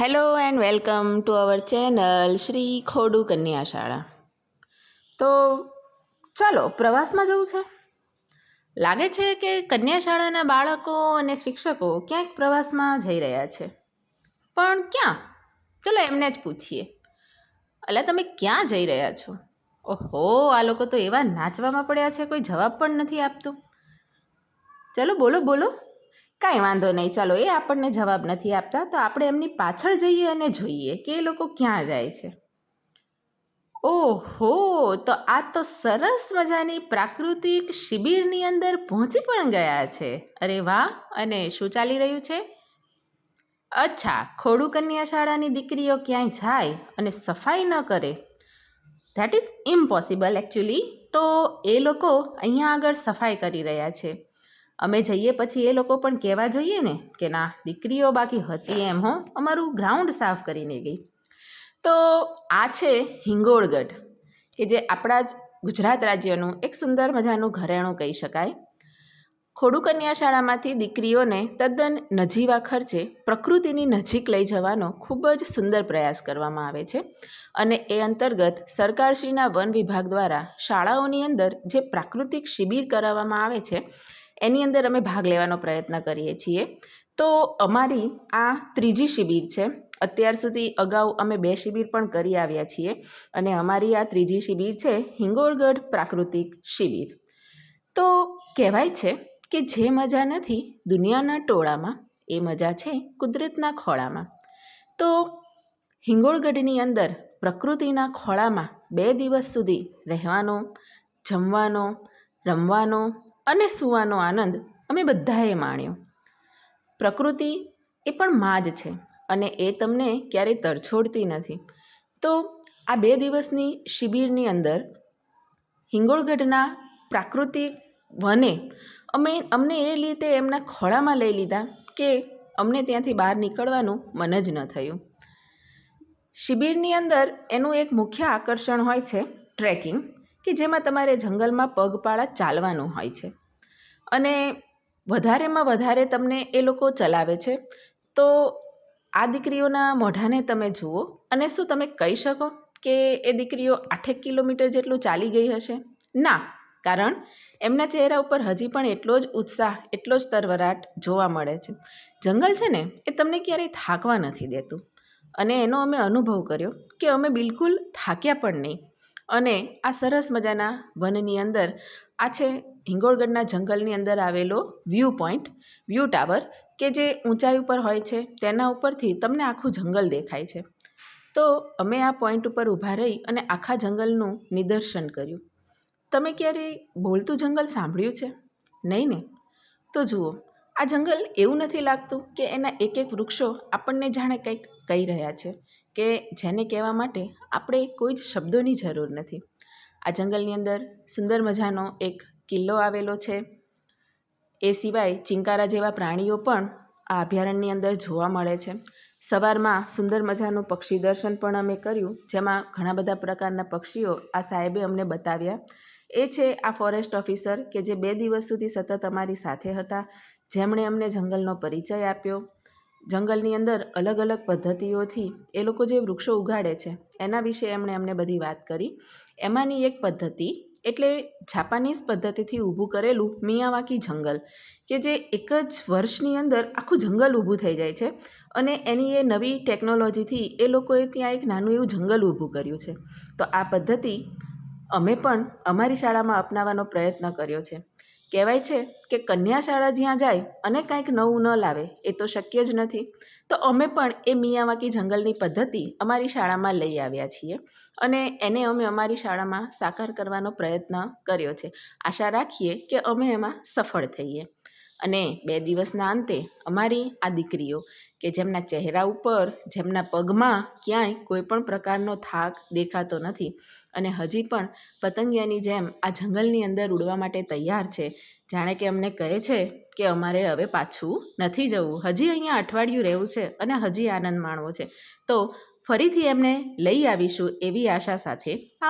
Hello and welcome to our channel Shri Khodu Kanya Shala તો ચાલો પ્રવાસમાં જવું છે લાગે છે કે કન્યા શાળાના બાળકો અને શિક્ષકો ક્યાંક પ્રવાસમાં જઈ રહ્યા છે પણ ક્યાં ચલો એમને જ પૂછીએ એટલે તમે ક્યાં જઈ રહ્યા છો ઓહો આ લોકો તો એવા નાચવામાં પડ્યા છે કોઈ જવાબ પણ નથી આપતું ચલો બોલો બોલો કાંઈ વાંધો નહીં. ચાલો, એ આપણને જવાબ નથી આપતા. તો આપણે એમની પાછળ જઈએ અને જોઈએ કે એ લોકો ક્યાં જાય છે. ઓહો! તો આ તો સરસ મજાની પ્રાકૃતિક શિબિરની અંદર પહોંચી પણ ગયા છે. અરે વાહ! અને શું ચાલી રહ્યું છે? અચ્છા, ખોડુ કન્યા શાળાની દીકરીઓ ક્યાંય જાય અને સફાઈ ન કરે. ધેટ ઇઝ ઇમ્પોસિબલ એકચ્યુઅલી તો એ લોકો અહીંયા આગળ સફાઈ કરી રહ્યા છે. અમે જઈએ પછી એ લોકો પણ કહેવા જોઈએ ને કે ના, દીકરીઓ બાકી હતી એમ હો. અમારું ગ્રાઉન્ડ સાફ કરીને ગઈ. તો આ છે હિંગોળગઢ, કે જે આપણા જ ગુજરાત રાજ્યનું એક સુંદર મજાનું ઘરેણું કહી શકાય. ખોડુ કન્યા શાળામાંથી દીકરીઓને તદ્દન નજીવા ખર્ચે પ્રકૃતિની નજીક લઈ જવાનો ખૂબ જ સુંદર પ્રયાસ કરવામાં આવે છે અને એ અંતર્ગત સરકારશ્રીના વન વિભાગ દ્વારા શાળાઓની અંદર જે પ્રાકૃતિક શિબિર કરાવવામાં આવે છે એની અંદર અમે ભાગ લેવાનો પ્રયત્ન કરીએ છીએ. તો અમારી આ ત્રીજી શિબિર છે. અત્યાર સુધી અગાઉ અમે બે શિબિર પણ કરી આવ્યા છીએ અને અમારી આ ત્રીજી શિબિર છે હિંગોળગઢ પ્રાકૃતિક શિબિર. તો કહેવાય છે કે જે મજા નથી દુનિયાના ટોળામાં, એ મજા છે કુદરતના ખોળામાં. તો હિંગોળગઢની અંદર પ્રકૃતિના ખોળામાં બે દિવસ સુધી રહેવાનો, જમવાનો, રમવાનો અને સૂવાનો આનંદ અમે બધાએ માણ્યો. પ્રકૃતિ એ પણ માં જ છે અને એ તમને ક્યારેય તરછોડતી નથી. તો આ બે દિવસની શિબિરની અંદર હિંગોળગઢના પ્રાકૃતિક વને અમે અમને એ રીતે એમના ખોળામાં લઈ લીધા કે અમને ત્યાંથી બહાર નીકળવાનું મન જ ન થયું. શિબિરની અંદર એનું એક મુખ્ય આકર્ષણ હોય છે ટ્રેકિંગ કે જેમાં તમારે જંગલમાં પગપાળા ચાલવાનું હોય છે. અને વધારેમાં વધારે તમને એ લોકો ચલાવે છે. તો આ દીકરીઓના મોઢાને તમે જુઓ અને શું તમે કહી શકો કે એ દીકરીઓ આઠેક કિલોમીટર જેટલું ચાલી ગઈ હશે? ના, કારણ એમના ચહેરા ઉપર હજી પણ એટલો જ ઉત્સાહ, એટલો જ તરવરાટ જોવા મળે છે. જંગલ છે ને, એ તમને ક્યારેય થાકવા નથી દેતું. અને એનો અમે અનુભવ કર્યો કે અમે બિલકુલ થાક્યા પણ નહીં. અને આ સરસ મજાના વનની અંદર આ છે હિંગોળગઢના જંગલની અંદર આવેલો વ્યૂ પોઈન્ટ વ્યૂ ટાવર કે જે ઊંચાઈ ઉપર હોય છે. તેના ઉપરથી તમને આખું જંગલ દેખાય છે. તો અમે આ પોઈન્ટ ઉપર ઊભા રહી અને આખા જંગલનું નિદર્શન કર્યું. તમે ક્યારેય બોલતું જંગલ સાંભળ્યું છે? નહીં ને? તો જુઓ, આ જંગલ એવું નથી લાગતું કે એના એક એક વૃક્ષો આપણને જાણે કંઈક કહી રહ્યા છે કે જેને કહેવા માટે આપણે કોઈ જ શબ્દોની જરૂર નથી. આ જંગલની અંદર સુંદર મજાનો એક કિલ્લો આવેલો છે. એ સિવાય ચિંકારા જેવા પ્રાણીઓ પણ આ અભયારણ્યની અંદર જોવા મળે છે. સવારમાં સુંદર મજાનું પક્ષી દર્શન પણ અમે કર્યું, જેમાં ઘણા બધા પ્રકારના પક્ષીઓ આ સાહેબે અમને બતાવ્યા. એ છે આ ફોરેસ્ટ ઓફિસર કે જે બે દિવસ સુધી સતત અમારી સાથે હતા, જેમણે અમને જંગલનો પરિચય આપ્યો. જંગલની અંદર અલગ અલગ પદ્ધતિઓથી એ લોકો જે વૃક્ષો ઉગાડે છે, એના વિશે એમણે અમને બધી વાત કરી. એમાંની એક પદ્ધતિ એટલે જાપાનીઝ પદ્ધતિથી ઊભું કરેલું મિયાવાકી જંગલ, કે જે એક જ વર્ષની અંદર આખું જંગલ ઊભું થઈ જાય છે અને એની એ નવી ટેકનોલોજીથી એ લોકોએ ત્યાં એક નાનું એવું જંગલ ઊભું કર્યું છે. તો આ પદ્ધતિ અમે પણ અમારી શાળામાં અપનાવવાનો પ્રયત્ન કર્યો છે. કહેવાય છે કે કન્યા શાળા જ્યાં જાય અને કાંઈક નવું ન લાવે, એ તો શક્ય જ નથી. તો અમે પણ એ મિયાવાકી જંગલની પદ્ધતિ અમારી શાળામાં લઈ આવ્યા છીએ અને એને અમે અમારી શાળામાં સાકાર કરવાનો પ્રયત્ન કર્યો છે. આશા રાખીએ કે અમે એમાં સફળ થઈએ. અને બે દિવસના અંતે અમારી આ દીકરીઓ કે જેમના ચહેરા ઉપર, જેમના પગમાં ક્યાંય કોઈ પણ પ્રકારનો થાક દેખાતો નથી અને હજી પણ પતંગિયાની જેમ આ જંગલની અંદર ઉડવા માટે તૈયાર છે, જાણે કે અમને કહે છે કે અમારે હવે પાછું નથી જવું. હજી અહીંયા અઠવાડિયું રહેવું છે અને હજી આનંદ માણવો છે. તો ફરીથી એમને લઈ આવીશું એવી આશા સાથે. આવ